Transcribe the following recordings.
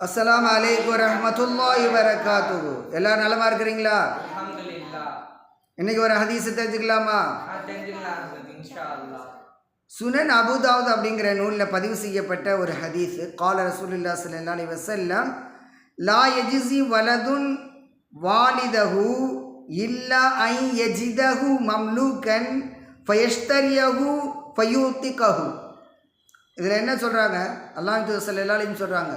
அஸ்ஸலாமு அலைக்கும் வரஹ்மத்துல்லாஹி வரகாத்துஹு எல்லாரும் நலமா இருக்கிறீங்களா? இன்னைக்கு ஒரு ஹதீஸை தெரிஞ்சுக்கலாமா? சுனன் அபுதாவுத் அப்படிங்கிற நூலில் பதிவு செய்யப்பட்ட ஒரு ஹதீஸ். கால ரசூலுல்லா ஸல்லல்லாஹு அலைஹி வஸல்லம் லா யஜ்ஸி வலதுன் வாலிதஹு இல்லா ஐ யஜிதஹு மம்லூக்கன் ஃபயஷ்தரியஹு ஃபயூத்திகஹு. இதில் என்ன சொல்கிறாங்க அல்லாஹ் அலைஹி சொல்கிறாங்க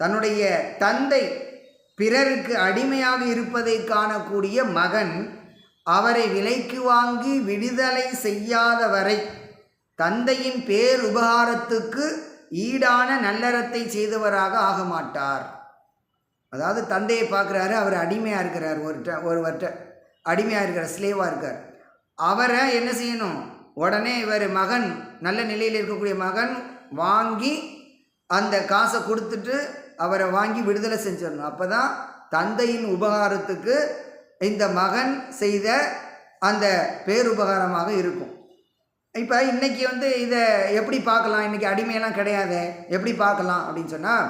தன்னுடைய தந்தை பிறருக்கு அடிமையாக இருப்பதை காணக்கூடிய மகன் அவரை விலைக்கு வாங்கி விடுதலை செய்யாத வரை தந்தையின் பேருபகாரத்துக்கு ஈடான நல்லறத்தை செய்தவராக ஆக மாட்டார். அதாவது தந்தையை பார்க்குறாரு அவர் அடிமையாக இருக்கிறார் ஒருட்ட ஒருவர்கிட்ட அடிமையாக இருக்கிறார் ஸ்லேவாக இருக்கார். அவரை என்ன செய்யணும்? உடனே இவர் மகன் நல்ல நிலையில் இருக்கக்கூடிய மகன் வாங்கி அந்த காசை கொடுத்துட்டு அவரை வாங்கி விடுதலை செஞ்சிடணும். அப்போ தான் தந்தையின் உபகாரத்துக்கு இந்த மகன் செய்த அந்த பேருபகாரமாக இருக்கும். இப்போ இன்றைக்கி வந்து இதை எப்படி பார்க்கலாம்? இன்றைக்கி அடிமையெல்லாம் கிடையாது. எப்படி பார்க்கலாம் அப்படின்னு சொன்னால்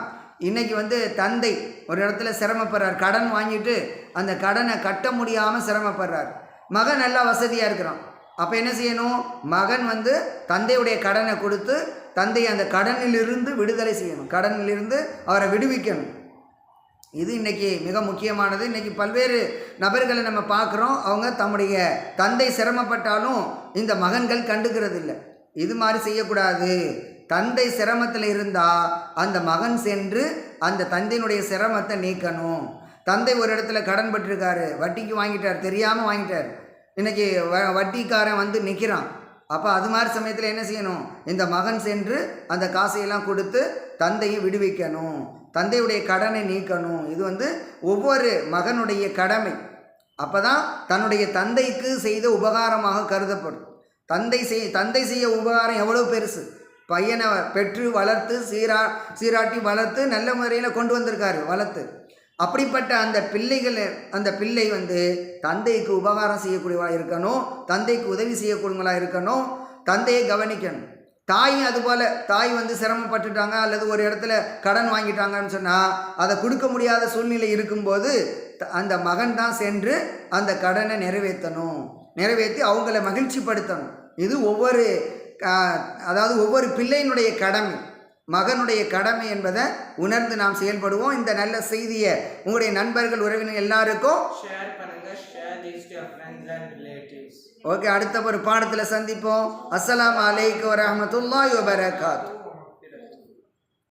இன்றைக்கி வந்து தந்தை ஒரு இடத்துல சிரமப்படுறார். கடன் வாங்கிட்டு அந்த கடனை கட்ட முடியாமல் சிரமப்படுறார். மகன் நல்லா வசதியாக இருக்கிறான். அப்போ என்ன செய்யணும்? மகன் வந்து தந்தையுடைய கடனை கொடுத்து தந்தையை அந்த கடனிலிருந்து விடுதலை செய்யணும். கடனிலிருந்து அவரை விடுவிக்கணும். இது இன்றைக்கி மிக முக்கியமானது. இன்றைக்கி பல்வேறு நபர்களை நம்ம பார்க்குறோம். அவங்க தம்முடைய தந்தை சிரமப்பட்டாலும் இந்த மகன்கள் கண்டுக்கிறது இல்லை இது மாதிரி செய்யக்கூடாது. தந்தை சிரமத்தில் இருந்தால் அந்த மகன் சென்று அந்த தந்தையினுடைய சிரமத்தை நீக்கணும். தந்தை ஒரு இடத்துல கடன் பட்டிருக்காரு வட்டிக்கு வாங்கிட்டார். தெரியாமல் வாங்கிட்டார். இன்றைக்கி வ வட்டிக்காரன் வந்து நிற்கிறான் அப்போ அது மாதிரி சமயத்தில் என்ன செய்யணும்? இந்த மகன் சென்று அந்த காசையெல்லாம் கொடுத்து தந்தையை விடுவிக்கணும். தந்தையுடைய கடனை நீக்கணும். இது வந்து ஒவ்வொரு மகனுடைய கடமை. அப்போ தான் தன்னுடைய தந்தைக்கு செய்த உபகாரமாக கருதப்படும். தந்தை செய் தந்தை செய்ய உபகாரம் எவ்வளோ பெருசு? பையனை பெற்று வளர்த்து சீரா சீராட்டி வளர்த்து நல்ல முறையில் கொண்டு வந்திருக்காரு வளர்த்து. அப்படிப்பட்ட அந்த பிள்ளைகள் அந்த பிள்ளை வந்து தந்தைக்கு உபகாரம் செய்யக்கூடியவளாக இருக்கணும் தந்தைக்கு உதவி செய்யக்கூடியவங்களாக இருக்கணும் தந்தையை கவனிக்கணும். தாயும் அதுபோல் தாய் வந்து சிரமப்பட்டுட்டாங்க அல்லது ஒரு இடத்துல கடன் வாங்கிட்டாங்கன்னு சொன்னால் அதை கொடுக்க முடியாத சூழ்நிலை இருக்கும்போது த- அந்த மகன் தான் சென்று அந்த கடனை நிறைவேற்றணும். நிறைவேற்றி அவங்கள மகிழ்ச்சிப்படுத்தணும். இது ஒவ்வொரு அதாவது ஒவ்வொரு பிள்ளையினுடைய கடமை. மகனுடைய கடமை என்பதை உணர்ந்து நாம் செயல்படுவோம். இந்த நல்ல செய்தியை உங்களுடைய நண்பர்கள் உறவினர் எல்லாருக்கும் ஓகே அடுத்த ஒரு பாடத்தில் சந்திப்போம். அஸ்ஸலாமு அலைக்கும் வரஹ்மத்துல்லாஹி வபரகாத்து